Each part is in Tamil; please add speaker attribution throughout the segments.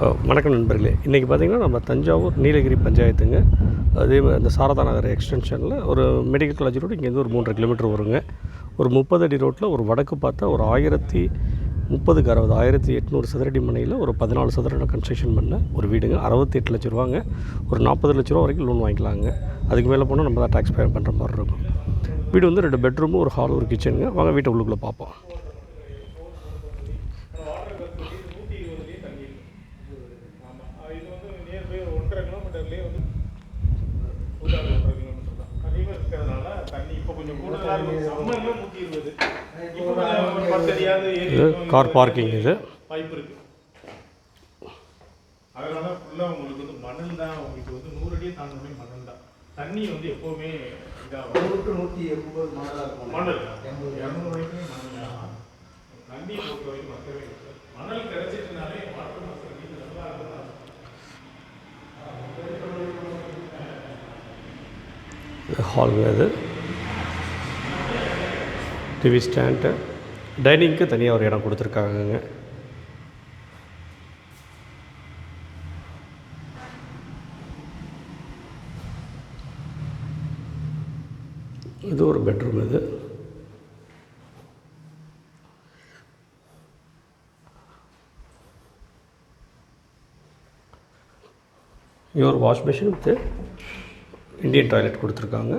Speaker 1: வணக்கம் நண்பர்களே. இன்றைக்கி பார்த்தீங்கன்னா நம்ம தஞ்சாவூர் நீலகிரி பஞ்சாயத்துங்க. அதே மாதிரி அந்த சாரதா நகர் எக்ஸ்டென்ஷனில் ஒரு மெடிக்கல் காலேஜ் ரோடு இங்கேருந்து ஒரு மூன்றரை கிலோமீட்டர் வருங்க. ஒரு முப்பது அடி ரோட்டில் ஒரு வடக்கு பார்த்தா ஒரு ஆயிரத்தி முப்பதுக்கு அறுபது ஆயிரத்தி எட்நூறு சதுரடி மனையில் ஒரு பதினாலு சதுரடி கன்ஸ்ட்ரக்ஷன் பண்ண ஒரு வீடுங்க. அறுபத்தி எட்டு லட்ச ரூபாங்க. ஒரு நாற்பது லட்ச ரூபா வரைக்கும் லோன் வாங்கிக்கலாங்க. அதுக்கு மேலே போனால் நம்ம தான் டேக்ஸ் பே பண்ணுற மாதிரி இருக்கும். வீடு வந்து ரெண்டு பெட்ரூமு ஒரு ஹால் ஒரு கிச்சனுங்க வாங்க வீட்டை உள்ளுக்குள்ளே பார்ப்போம்
Speaker 2: இது வந்து நியர்பை ஒன்றரை கிலோமீட்டர்லேயே வந்து ஊடால ஒன்றரை கிலோமீட்டர் தான் அதிகமாக இருக்கிறதுனால தண்ணி இப்போ கொஞ்சம் கூடுதலாக இருக்கும். சம்மர்ல நூற்றி இருபது இப்போ கொஞ்சம் ஒரு பத்து அடியாவது ஏறி
Speaker 1: இது
Speaker 2: இருக்கும்.
Speaker 1: கார் பார்க்கிங் இது.
Speaker 2: வாய்ப்பு இருக்கு. அதனால ஃபுல்லாக உங்களுக்கு வந்து மணல் தான். உங்களுக்கு வந்து நூறு அடியே தாண்டவே மணல் தான். தண்ணி வந்து எப்போவுமே இதாக
Speaker 3: நூற்று நூற்றி எண்பது மாடலாக இருக்கும்.
Speaker 2: மணல் இரநூறு வரைக்குமே மணல் தான். தண்ணி பொறுத்த வரைக்கும் மணல் கிடைச்சிட்டுனாலே வாட்டர் மாஸ்டர் வீடு நல்லா இருக்கும்
Speaker 1: ஹாலுங்க இது டிவி ஸ்டாண்டு. டைனிங்க்கு தனியாக ஒரு இடம் கொடுத்துருக்காங்கங்க. இது ஒரு பெட்ரூம் இது. இது ஒரு wash machine with Indian toilet கொடுத்துருக்காங்க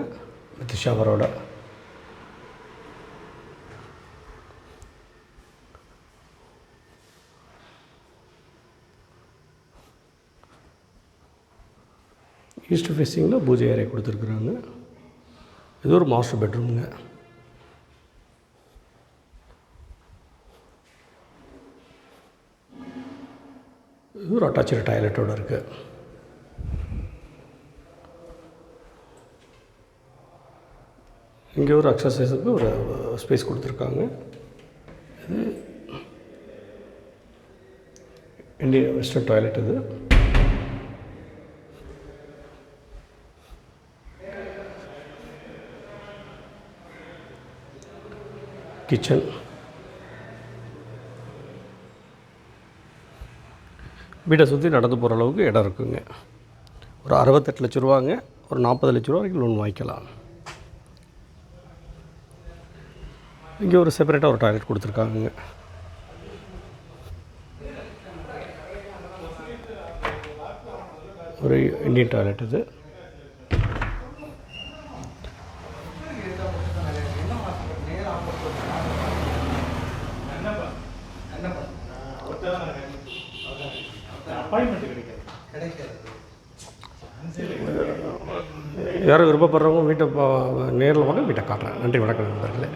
Speaker 1: வித் ஷவரோட ஈஸ்ட் ஃபேஸிங்கில் பூஜை அறை கொடுத்துருக்குறாங்க. இது ஒரு மாஸ்டர் பெட்ரூமுங்க இது ஒரு அட்டாச்சு டாய்லெட்டோட இருக்குது இங்கே ஒரு எக்ஸசைஸுக்கு ஒரு ஸ்பேஸ் கொடுத்துருக்காங்க. இது இந்தியன் வெஸ்டர்ன் டாய்லெட் இது. கிச்சன் வீட்டை சுற்றி நடந்து போகிற அளவுக்கு இடம் இருக்குங்க. ஒரு அறுபத்தெட்டு லட்ச ரூபாங்க ஒரு நாற்பது லட்ச ரூபா வரைக்கும் லோன் வாங்கிக்கலாம். இங்கே ஒரு செப்பரேட்டாக ஒரு டாய்லெட் கொடுத்துருக்காங்க. ஒரு இந்தியன் டாய்லெட் இது. யாரும் விருப்பப்படுறவங்க வீட்டை நேரில் வாங்க வீட்டை காட்டுறேன். நன்றி வணக்கம் நண்பர்களே.